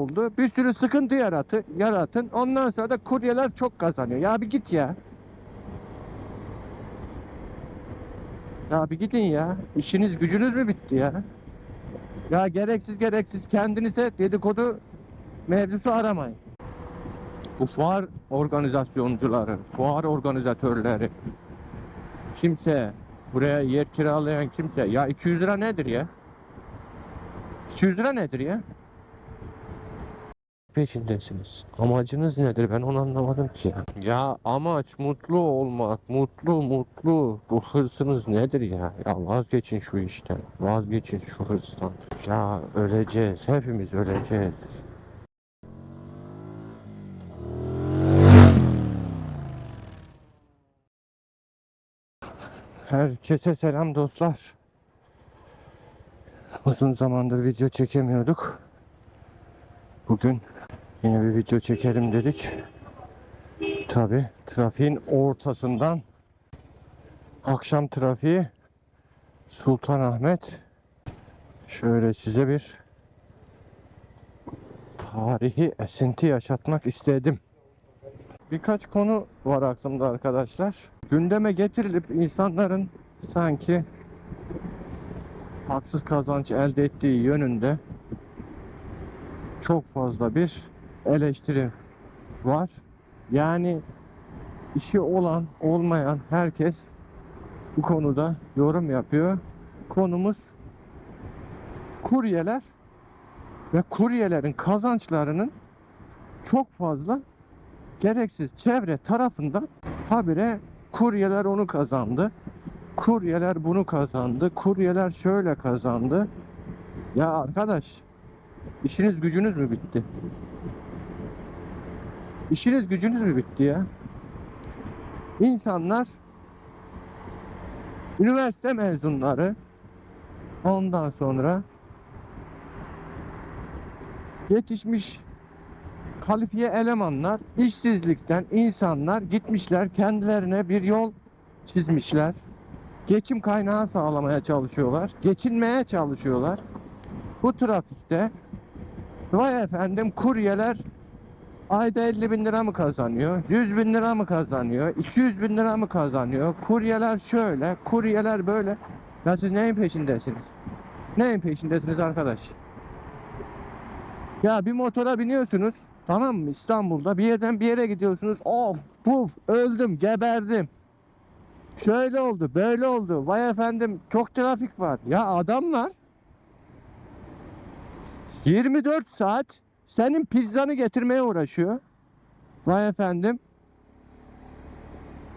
oldu. Bir sürü sıkıntı yaratı, yaratın. Ondan sonra da kuryeler çok kazanıyor. Ya bir git ya. Ya bir gidin ya. İşiniz gücünüz mü bitti ya? Ya gereksiz gereksiz kendinize dedikodu mevzusu aramayın. Bu fuar organizasyoncuları, fuar organizatörleri kimse buraya yer kiralayan kimse ya 200 lira nedir ya? 200 lira nedir ya? Peşindesiniz. Amacınız nedir? Ben onu anlamadım ki ya. Ya amaç mutlu olmak. Mutlu mutlu. Bu hırsınız nedir ya? Ya vazgeçin şu işten. Vazgeçin şu hırstan. Ya öleceğiz. Hepimiz öleceğiz. Herkese selam dostlar. Uzun zamandır video çekemiyorduk. Bugün yine bir video çekelim dedik. Tabi trafiğin ortasından akşam trafiği Sultanahmet şöyle size bir tarihi esinti yaşatmak istedim. Birkaç konu var aklımda arkadaşlar. Gündeme getirilip insanların sanki haksız kazanç elde ettiği yönünde çok fazla bir eleştiri var. Yani işi olan olmayan herkes bu konuda yorum yapıyor. Konumuz kuryeler ve kuryelerin kazançlarının çok fazla gereksiz çevre tarafından habire kuryeler onu kazandı. Kuryeler bunu kazandı. Kuryeler şöyle kazandı. Ya arkadaş işiniz gücünüz mü bitti? İşiniz gücünüz mü bitti ya? İnsanlar üniversite mezunları ondan sonra yetişmiş kalifiye elemanlar işsizlikten insanlar gitmişler kendilerine bir yol çizmişler. Geçim kaynağı sağlamaya çalışıyorlar. Geçinmeye çalışıyorlar. Bu trafikte vay efendim kuryeler ayda 50 bin lira mı kazanıyor? 100 bin lira mı kazanıyor? 200 bin lira mı kazanıyor? Kuryeler şöyle, kuryeler böyle. Ya siz neyin peşindesiniz? Neyin peşindesiniz arkadaş? Ya bir motora biniyorsunuz. Tamam mı? İstanbul'da bir yerden bir yere gidiyorsunuz. Of, puf, öldüm, geberdim. Şöyle oldu, böyle oldu. Vay efendim, çok trafik var. Ya adamlar 24 saat senin pizzanı getirmeye uğraşıyor. Vay efendim.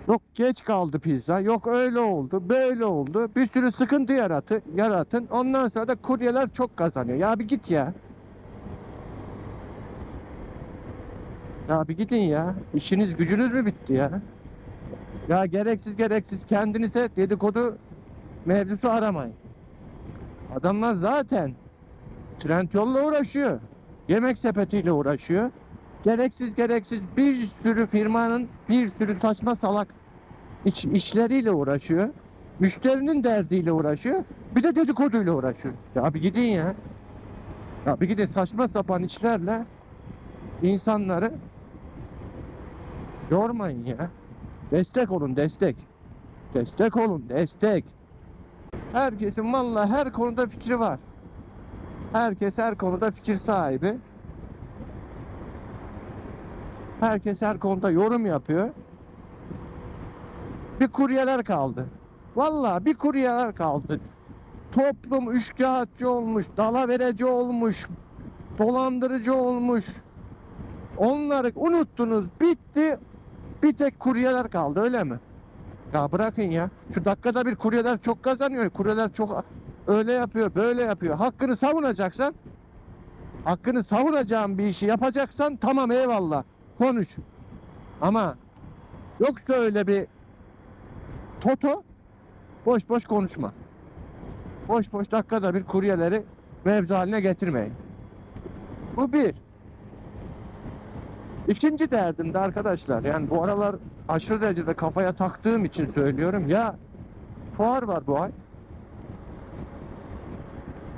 Yok geç kaldı pizza. Yok öyle oldu, böyle oldu. Bir sürü sıkıntı yaratı, yaratın. Ondan sonra da kuryeler çok kazanıyor. Ya bir git ya. Ya bir gidin ya. İşiniz gücünüz mü bitti ya? Ya gereksiz gereksiz kendinize dedikodu mevzusu aramayın. Adamlar zaten Trendyol'la uğraşıyor. Yemek sepetiyle uğraşıyor. Gereksiz gereksiz bir sürü firmanın bir sürü saçma salak iç, işleriyle uğraşıyor. Müşterinin derdiyle uğraşıyor. Bir de dedikoduyla uğraşıyor. Ya bir gidin ya. Ya bir gidin saçma sapan işlerle insanları yormayın ya. Destek olun destek. Destek olun destek. Herkesin vallahi her konuda fikri var. Herkes her konuda fikir sahibi. Herkes her konuda yorum yapıyor. Bir kuryeler kaldı. Vallahi bir kuryeler kaldı. Toplum üçkağıtçı olmuş, dalavereci olmuş, dolandırıcı olmuş. Onları unuttunuz, bitti. Bir tek kuryeler kaldı öyle mi? Ya bırakın ya. Şu dakikada bir kuryeler çok kazanıyor. Kuryeler çok öyle yapıyor, böyle yapıyor. Hakkını savunacaksan, hakkını savunacağın bir işi yapacaksan tamam eyvallah. Konuş. Ama yoksa öyle bir toto boş boş konuşma. Boş boş dakikada bir kuryeleri mevzu haline getirmeyin. Bu bir. İkinci derdim de arkadaşlar yani bu aralar aşırı derecede kafaya taktığım için söylüyorum ya fuar var bu ay.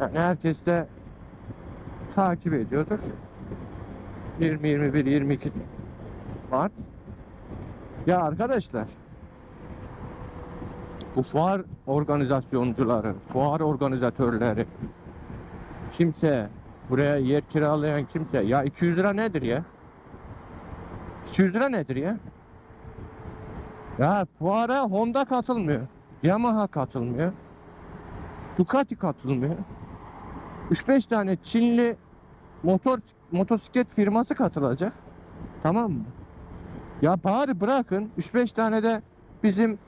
Yani herkes de takip ediyordur. 20, 21, 22 Mart. Ya arkadaşlar bu fuar organizasyoncuları, fuar organizatörleri kimse buraya yer kiralayan kimse ya 200 lira nedir ya? 200 lira nedir ya? Ya fuara Honda katılmıyor. Yamaha katılmıyor. Ducati katılmıyor. 3-5 tane Çinli motor motosiklet firması katılacak. Tamam mı? Ya bari bırakın 3-5 tane de bizim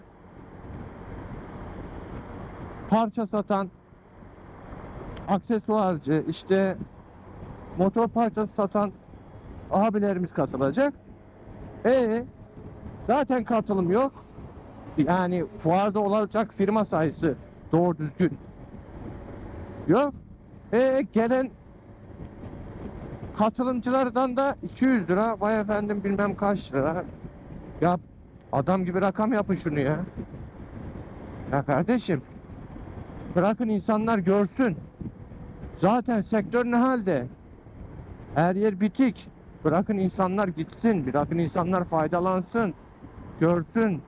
parça satan aksesuarcı işte motor parçası satan abilerimiz katılacak. E zaten katılım yok. Yani fuarda olacak firma sayısı doğru düzgün yok. E gelen katılımcılardan da 200 lira vay efendim bilmem kaç lira. Ya adam gibi rakam yapın şunu ya. Ya kardeşim bırakın insanlar görsün. Zaten sektör ne halde? Her yer bitik. Bırakın insanlar gitsin. Bırakın insanlar faydalansın. Görsün.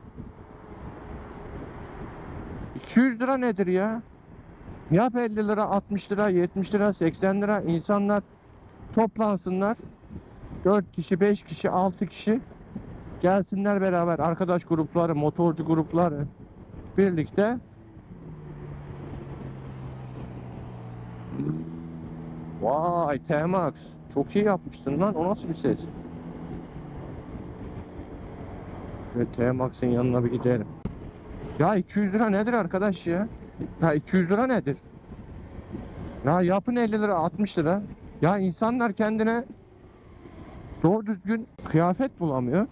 200 lira nedir ya? Yap 50 lira, 60 lira, 70 lira, 80 lira. İnsanlar toplansınlar. 4 kişi, 5 kişi, 6 kişi gelsinler beraber. Arkadaş grupları, motorcu grupları birlikte Vay T-Max. Çok iyi yapmışsın lan. O nasıl bir ses? Ve T-Max'in yanına bir gidelim. Ya 200 lira nedir arkadaş ya? Ya 200 lira nedir? Ya yapın 50 lira 60 lira. Ya insanlar kendine doğru düzgün kıyafet bulamıyor.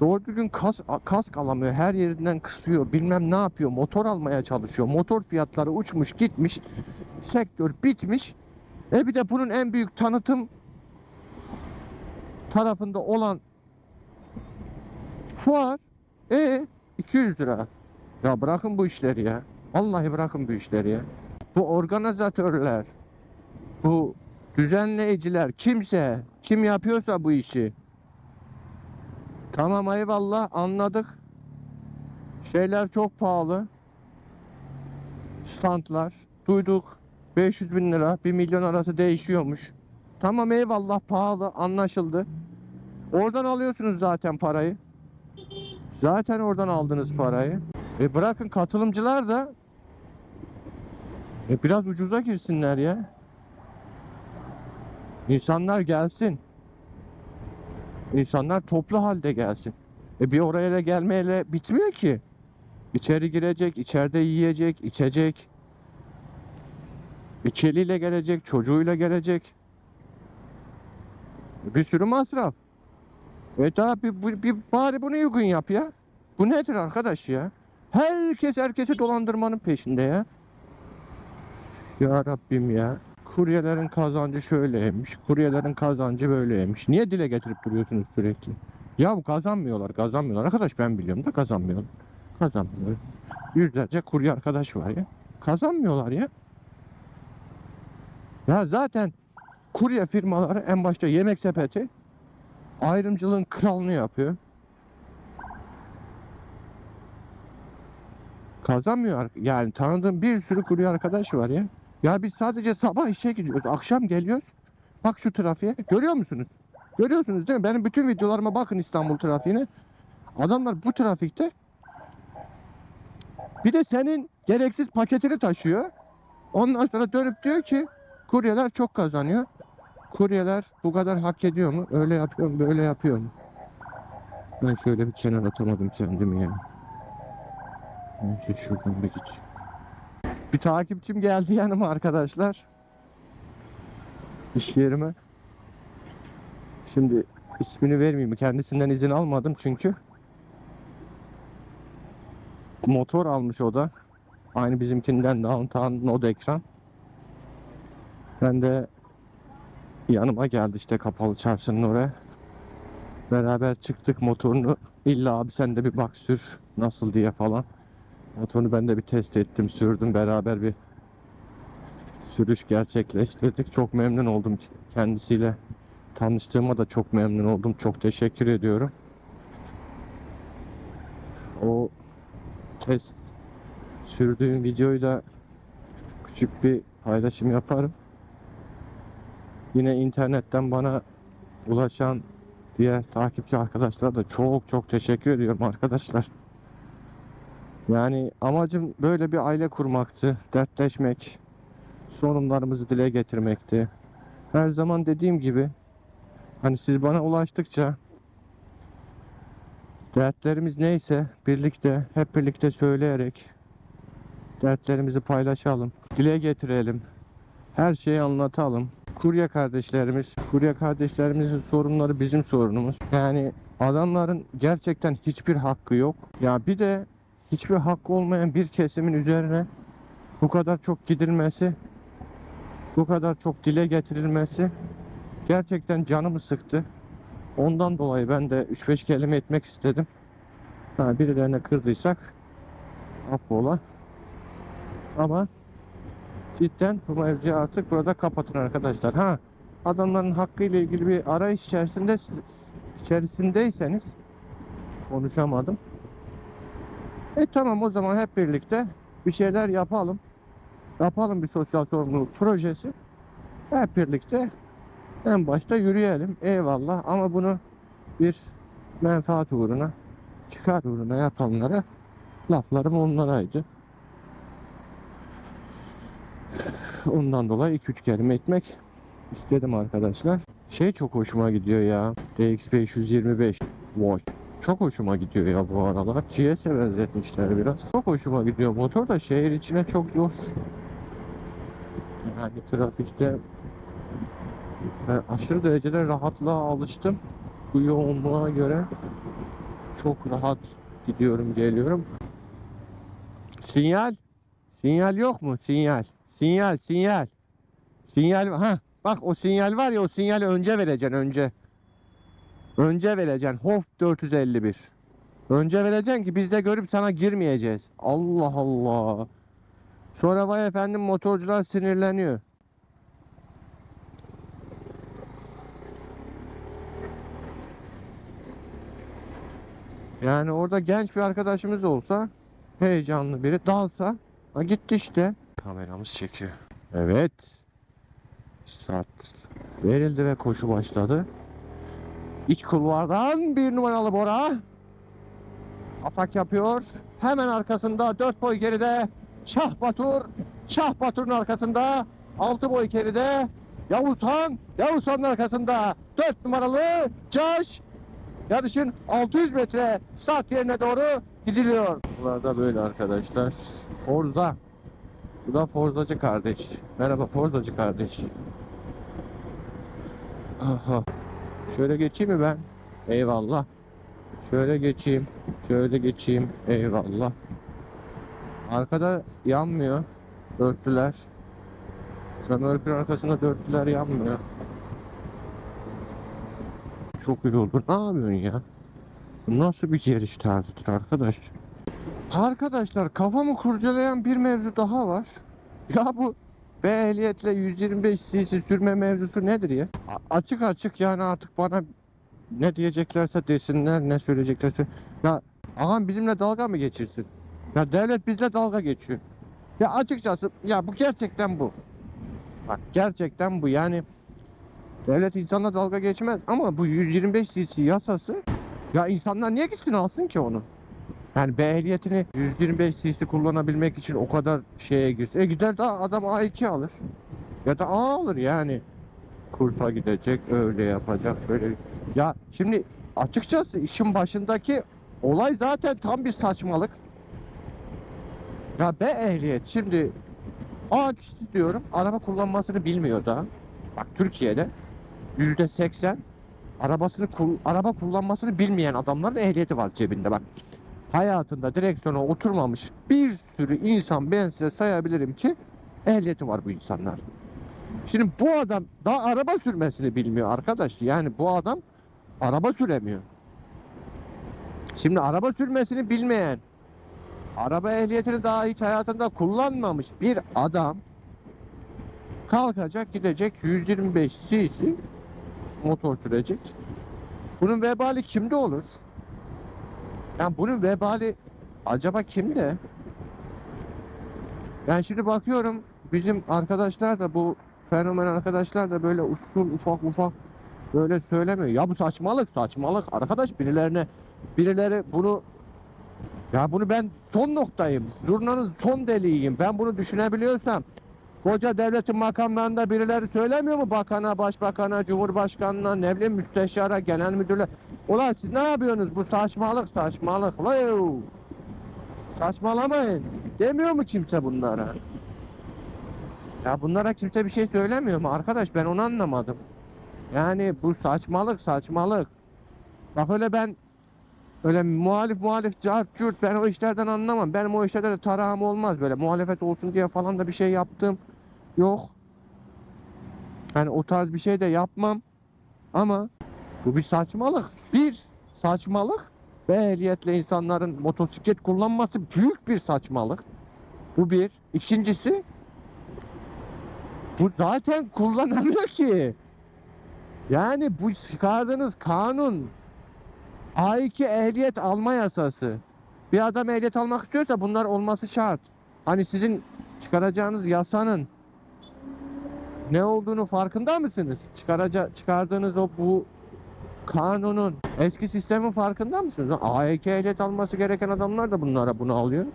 Doğru düzgün kas, kask alamıyor. Her yerinden kısıyor. Bilmem ne yapıyor. Motor almaya çalışıyor. Motor fiyatları uçmuş gitmiş. Sektör bitmiş. E bir de bunun en büyük tanıtım tarafında olan fuar e 200 lira. Ya bırakın bu işleri ya. Vallahi bırakın bu işleri ya. Bu organizatörler, bu düzenleyiciler, kimse, kim yapıyorsa bu işi. Tamam eyvallah anladık. Şeyler çok pahalı. Standlar. Duyduk. 500 bin lira, 1 milyon arası değişiyormuş. Tamam eyvallah pahalı anlaşıldı. Oradan alıyorsunuz zaten parayı. Zaten oradan aldınız parayı. E bırakın katılımcılar da e biraz ucuza girsinler ya. İnsanlar gelsin. İnsanlar toplu halde gelsin. E bir oraya da gelmeyle bitmiyor ki. İçeri girecek, içeride yiyecek, içecek. İçeriyle gelecek, çocuğuyla gelecek. Bir sürü masraf. E daha bir, bir, bir bari bunu uygun yap ya. Bu nedir arkadaş ya? Herkes herkesi dolandırmanın peşinde ya. Ya Rabbim ya. Kuryelerin kazancı şöyleymiş. Kuryelerin kazancı böyleymiş. Niye dile getirip duruyorsunuz sürekli? Ya kazanmıyorlar, kazanmıyorlar. Arkadaş ben biliyorum da kazanmıyorlar. Kazanmıyorlar. Yüzlerce kurye arkadaş var ya. Kazanmıyorlar ya. Ya zaten kurye firmaları en başta yemek sepeti ayrımcılığın kralını yapıyor. Kazanmıyor. Yani tanıdığım bir sürü kurye arkadaş var ya. Ya biz sadece sabah işe gidiyoruz. Akşam geliyoruz. Bak şu trafiğe. Görüyor musunuz? Görüyorsunuz değil mi? Benim bütün videolarıma bakın İstanbul trafiğine. Adamlar bu trafikte bir de senin gereksiz paketini taşıyor. Ondan sonra dönüp diyor ki kuryeler çok kazanıyor. Kuryeler bu kadar hak ediyor mu? Öyle yapıyor mu? Böyle yapıyor mu? Ben şöyle bir kenar atamadım kendimi ya. Neyse şuradan bir git. Bir takipçim geldi yanıma arkadaşlar. İş yerime. Şimdi ismini vermeyeyim. Kendisinden izin almadım çünkü. Motor almış o da. Aynı bizimkinden Downtown Node ekran. Ben de yanıma geldi işte kapalı çarşının oraya. Beraber çıktık motorunu. İlla abi sen de bir bak sür nasıl diye falan. Motorunu ben de bir test ettim, sürdüm. Beraber bir sürüş gerçekleştirdik. Çok memnun oldum kendisiyle tanıştığıma da çok memnun oldum. Çok teşekkür ediyorum. O test sürdüğüm videoyu da küçük bir paylaşım yaparım. Yine internetten bana ulaşan diğer takipçi arkadaşlara da çok çok teşekkür ediyorum arkadaşlar. Yani amacım böyle bir aile kurmaktı, dertleşmek, sorunlarımızı dile getirmekti. Her zaman dediğim gibi hani siz bana ulaştıkça dertlerimiz neyse birlikte hep birlikte söyleyerek dertlerimizi paylaşalım, dile getirelim. Her şeyi anlatalım. Kurye kardeşlerimiz, kurye kardeşlerimizin sorunları bizim sorunumuz. Yani adamların gerçekten hiçbir hakkı yok. Ya bir de hiçbir hakkı olmayan bir kesimin üzerine bu kadar çok gidilmesi, bu kadar çok dile getirilmesi gerçekten canımı sıktı. Ondan dolayı ben de 3-5 kelime etmek istedim. Ha, birilerine kırdıysak affola. Ama cidden bu mevzuyu artık burada kapatın arkadaşlar. Ha adamların hakkı ile ilgili bir arayış içerisinde içerisindeyseniz konuşamadım. E tamam o zaman hep birlikte bir şeyler yapalım. Yapalım bir sosyal sorumluluk projesi. Hep birlikte en başta yürüyelim. Eyvallah ama bunu bir menfaat uğruna, çıkar uğruna yapanlara laflarım onlaraydı. Ondan dolayı 2-3 kelime etmek istedim arkadaşlar. Şey çok hoşuma gidiyor ya. DX525 Watch. Çok hoşuma gidiyor ya bu aralar. GS'e benzetmişler biraz. Çok hoşuma gidiyor. Motor da şehir içine çok zor. Yani trafikte ben aşırı derecede rahatlığa alıştım. Bu yoğunluğa göre çok rahat gidiyorum geliyorum. Sinyal? Sinyal yok mu? Sinyal. Sinyal, sinyal. Sinyal ha bak o sinyal var ya o sinyali önce vereceksin önce. Önce vereceksin. Hof 451. Önce vereceksin ki biz de görüp sana girmeyeceğiz. Allah Allah. Sonra vay efendim motorcular sinirleniyor. Yani orada genç bir arkadaşımız olsa heyecanlı biri dalsa ha gitti işte. Kameramız çekiyor. Evet. Start verildi ve koşu başladı. İç kulvardan bir numaralı Bora. Atak yapıyor. Hemen arkasında 4 boy geride Şah Batur. Şah Batur'un arkasında 6 boy geride Yavuzhan. Yavuzhan'ın arkasında 4 numaralı Caş. Yarışın 600 metre start yerine doğru gidiliyor. Bunlar da böyle arkadaşlar. Forza. Bu da Forzacı kardeş. Merhaba Forzacı kardeş. Aha. Şöyle geçeyim mi ben? Eyvallah. Şöyle geçeyim. Şöyle geçeyim. Eyvallah. Arkada yanmıyor. Dörtlüler. Römorkun arkasında dörtlüler yanmıyor. Çok iyi oldu. Ne yapıyorsun ya? Bu nasıl bir geliş tarzıdır arkadaş? Arkadaşlar kafamı kurcalayan bir mevzu daha var. Ya bu B ehliyetle 125 cc sürme mevzusu nedir ya? A- açık açık yani artık bana ne diyeceklerse desinler, ne söyleyeceklerse. Ya ağam bizimle dalga mı geçirsin? Ya devlet bizle dalga geçiyor. Ya açıkçası ya bu gerçekten bu. Bak gerçekten bu yani devlet insanla dalga geçmez ama bu 125 cc yasası ya insanlar niye gitsin alsın ki onu? Yani B ehliyetini 125 cc kullanabilmek için o kadar şeye girse. E gider de adam A2 alır. Ya da A alır yani. Kursa gidecek, öyle yapacak, böyle. Ya şimdi açıkçası işin başındaki olay zaten tam bir saçmalık. Ya B ehliyet şimdi A kişisi diyorum araba kullanmasını bilmiyor da. Bak Türkiye'de yüzde seksen arabasını araba kullanmasını bilmeyen adamların ehliyeti var cebinde bak hayatında direksiyona oturmamış bir sürü insan ben size sayabilirim ki ehliyeti var bu insanlar. Şimdi bu adam daha araba sürmesini bilmiyor arkadaş. Yani bu adam araba süremiyor. Şimdi araba sürmesini bilmeyen, araba ehliyetini daha hiç hayatında kullanmamış bir adam kalkacak gidecek 125 cc motor sürecek. Bunun vebali kimde olur? Yani bunun vebali acaba kimde? Ben şimdi bakıyorum bizim arkadaşlar da bu fenomen arkadaşlar da böyle usul ufak ufak böyle söylemiyor. Ya bu saçmalık saçmalık arkadaş birilerine birileri bunu ya bunu ben son noktayım. Zurnanın son deliğiyim. Ben bunu düşünebiliyorsam koca devletin makamlarında birileri söylemiyor mu bakana, başbakana, cumhurbaşkanına, ne bileyim müsteşara, genel müdürle. Ulan siz ne yapıyorsunuz? Bu saçmalık saçmalık. Leo. Saçmalamayın. Demiyor mu kimse bunlara? Ya bunlara kimse bir şey söylemiyor mu? Arkadaş ben onu anlamadım. Yani bu saçmalık saçmalık. Bak öyle ben öyle muhalif muhalif cart cürt ben o işlerden anlamam. Benim o işlerde de tarağım olmaz böyle. Muhalefet olsun diye falan da bir şey yaptım. Yok. Yani o tarz bir şey de yapmam. Ama bu bir saçmalık. Bir saçmalık. B ehliyetle insanların motosiklet kullanması büyük bir saçmalık. Bu bir. İkincisi bu zaten kullanamıyor ki. Yani bu çıkardığınız kanun A2 ehliyet alma yasası. Bir adam ehliyet almak istiyorsa bunlar olması şart. Hani sizin çıkaracağınız yasanın ne olduğunu farkında mısınız? Çıkaraca çıkardığınız o bu kanunun eski sistemin farkında mısınız? A2 ehliyet alması gereken adamlar da bunlara bunu alıyor.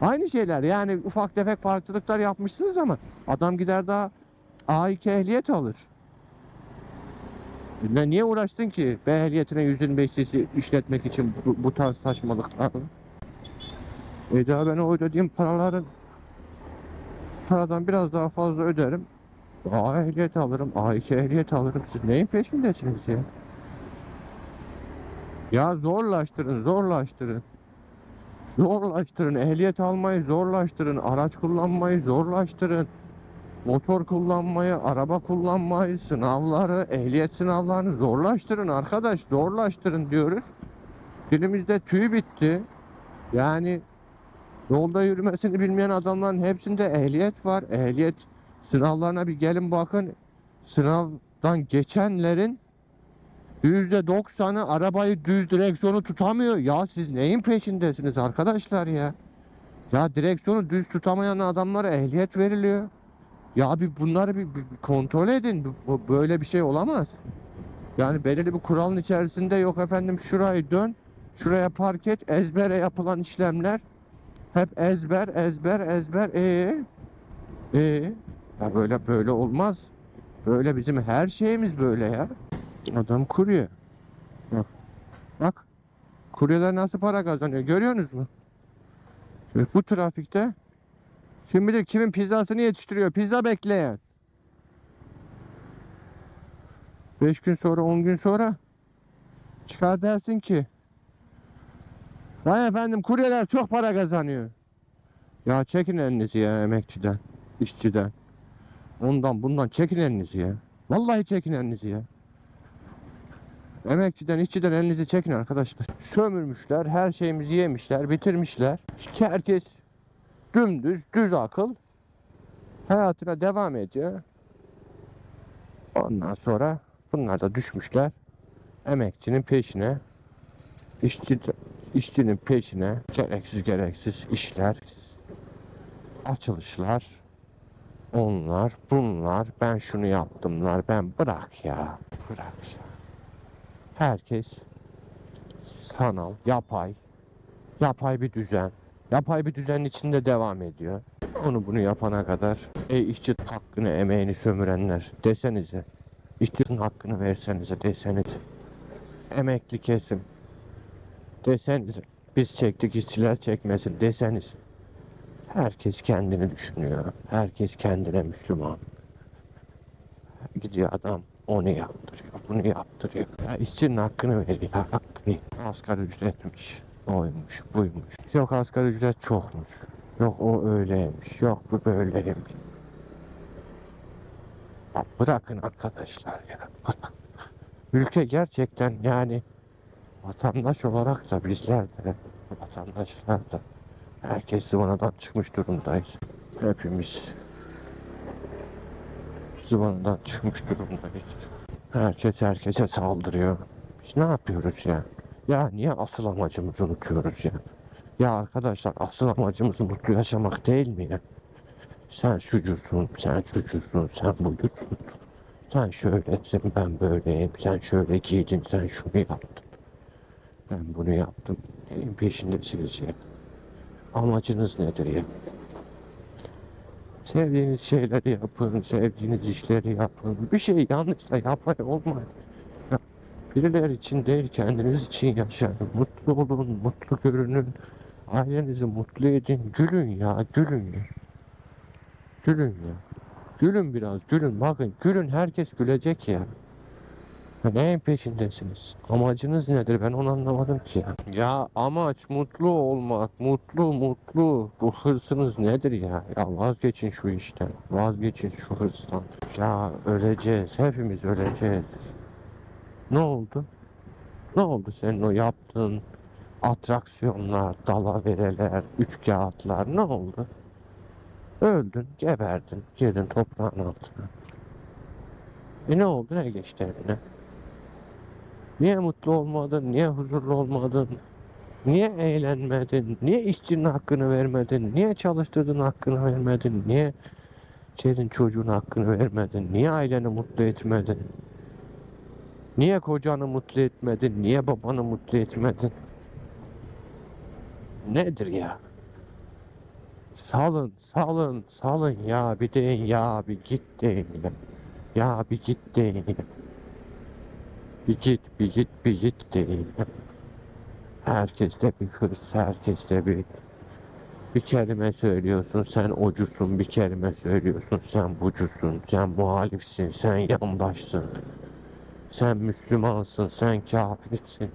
Aynı şeyler yani ufak tefek farklılıklar yapmışsınız ama adam gider daha A2 ehliyet alır. Ne, niye uğraştın ki B ehliyetine 125 cc işletmek için bu, bu tarz saçmalıklar? E daha ben o ödediğim paraların paradan biraz daha fazla öderim. A ehliyet alırım, A2 ehliyet alırım. Siz neyin peşindesiniz ya? Ya zorlaştırın, zorlaştırın. Zorlaştırın, ehliyet almayı zorlaştırın, araç kullanmayı zorlaştırın. Motor kullanmayı, araba kullanmayı, sınavları, ehliyet sınavlarını zorlaştırın arkadaş, zorlaştırın diyoruz. Dilimizde tüy bitti. Yani yolda yürümesini bilmeyen adamların hepsinde ehliyet var. Ehliyet sınavlarına bir gelin bakın. Sınavdan geçenlerin %90'ı arabayı düz direksiyonu tutamıyor. Ya siz neyin peşindesiniz arkadaşlar ya? Ya direksiyonu düz tutamayan adamlara ehliyet veriliyor. Ya bir bunları bir, bir kontrol edin. Böyle bir şey olamaz. Yani belirli bir kuralın içerisinde yok efendim şurayı dön. Şuraya park et. Ezbere yapılan işlemler. Hep ezber, ezber, ezber. Ee, ee, ya böyle böyle olmaz. Böyle bizim her şeyimiz böyle ya. Adam kurye. Bak. Bak. Kuryeler nasıl para kazanıyor görüyorsunuz mu? Bu trafikte kim bilir kimin pizzasını yetiştiriyor. Pizza bekleyen. 5 gün sonra 10 gün sonra çıkar dersin ki Vay efendim kuryeler çok para kazanıyor. Ya çekin elinizi ya emekçiden, işçiden. Ondan bundan çekin elinizi ya. Vallahi çekin elinizi ya. Emekçiden, işçiden elinizi çekin arkadaşlar. Sömürmüşler, her şeyimizi yemişler, bitirmişler. Herkes dümdüz, düz akıl hayatına devam ediyor. Ondan sonra bunlar da düşmüşler emekçinin peşine, işçi, işçinin peşine gereksiz gereksiz işler, açılışlar, onlar, bunlar, ben şunu yaptımlar, ben bırak ya, bırak ya. Herkes sanal, yapay, yapay bir düzen. Yapay bir düzenin içinde devam ediyor. Onu bunu yapana kadar ey işçi hakkını emeğini sömürenler desenize. İşçinin hakkını versenize desenize. Emekli kesim desenize. Biz çektik işçiler çekmesin deseniz. Herkes kendini düşünüyor. Herkes kendine Müslüman. Gidiyor adam onu yaptırıyor, bunu yaptırıyor. Ya işçinin hakkını veriyor, hakkını. Asgari ücretmiş, oymuş, buymuş. Yok asgari ücret çokmuş. Yok o öyleymiş, yok bu böyleymiş. Ya bırakın arkadaşlar ya. Ülke gerçekten yani vatandaş olarak da bizler de vatandaşlar da herkes zıvanadan çıkmış durumdayız. Hepimiz zıvanadan çıkmış durumdayız. Herkes herkese saldırıyor. Biz ne yapıyoruz ya? Ya niye asıl amacımızı unutuyoruz ya? Ya arkadaşlar asıl amacımız mutlu yaşamak değil mi ya? Sen şucusun, sen şucusun, sen buyutsun. Sen şöylesin, ben böyleyim. Sen şöyle giydin, sen şunu yaptın. Ben bunu yaptım. Neyin peşindesiniz ya? Amacınız nedir ya? Sevdiğiniz şeyleri yapın, sevdiğiniz işleri yapın. Bir şey yanlışla yapmayın olmayın. Ya, Birileri için değil, kendiniz için yaşayın. Mutlu olun, mutlu görünün. Ailenizi mutlu edin. Gülün ya, gülün ya. Gülün ya. Gülün biraz, gülün. Bakın, gülün herkes gülecek ya. Neyin peşindesiniz? Amacınız nedir? Ben onu anlamadım ki ya. Ya amaç mutlu olmak, mutlu mutlu. Bu hırsınız nedir ya? Ya vazgeçin şu işten. Vazgeçin şu hırstan. Ya öleceğiz. Hepimiz öleceğiz. Ne oldu? Ne oldu senin o yaptığın atraksiyonlar, dalavereler, üç kağıtlar ne oldu? Öldün, geberdin, girdin toprağın altına. E ne oldu, ne geçti eline? Niye mutlu olmadın? Niye huzurlu olmadın? Niye eğlenmedin? Niye işçinin hakkını vermedin? Niye çalıştırdığın hakkını vermedin? Niye senin çocuğun hakkını vermedin? Niye aileni mutlu etmedin? Niye kocanı mutlu etmedin? Niye babanı mutlu etmedin? Nedir ya? Salın, salın, salın ya bir deyin ya bir git deyin ya. Ya bir git deyin ya. Bir git, bir git, bir git değil. Herkeste bir hırs, herkeste bir bir kelime söylüyorsun, sen ocusun, bir kelime söylüyorsun, sen bucusun, sen muhalifsin, sen yandaşsın. Sen Müslümansın, sen kafirsin.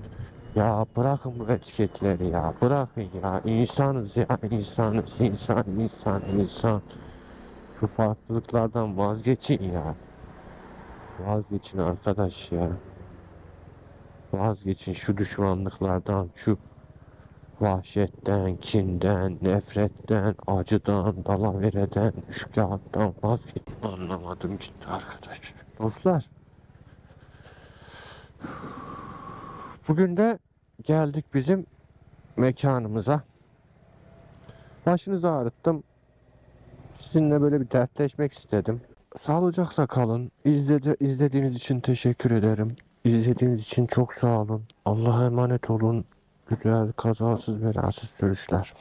Ya bırakın bu etiketleri ya, bırakın ya. İnsanız ya, insanız, insan, insan, insan. Şu farklılıklardan vazgeçin ya. Vazgeçin arkadaş ya. Vazgeçin şu düşmanlıklardan, şu vahşetten, kinden, nefretten, acıdan, dalavereden, şikayettan vazgeçin. Anlamadım gitti arkadaş. Dostlar. Bugün de geldik bizim mekanımıza. Başınızı ağrıttım. Sizinle böyle bir dertleşmek istedim. Sağlıcakla kalın. İzledi, izlediğiniz için teşekkür ederim. İzlediğiniz için çok sağ olun. Allah'a emanet olun. Güzel, kazasız, belasız sürüşler.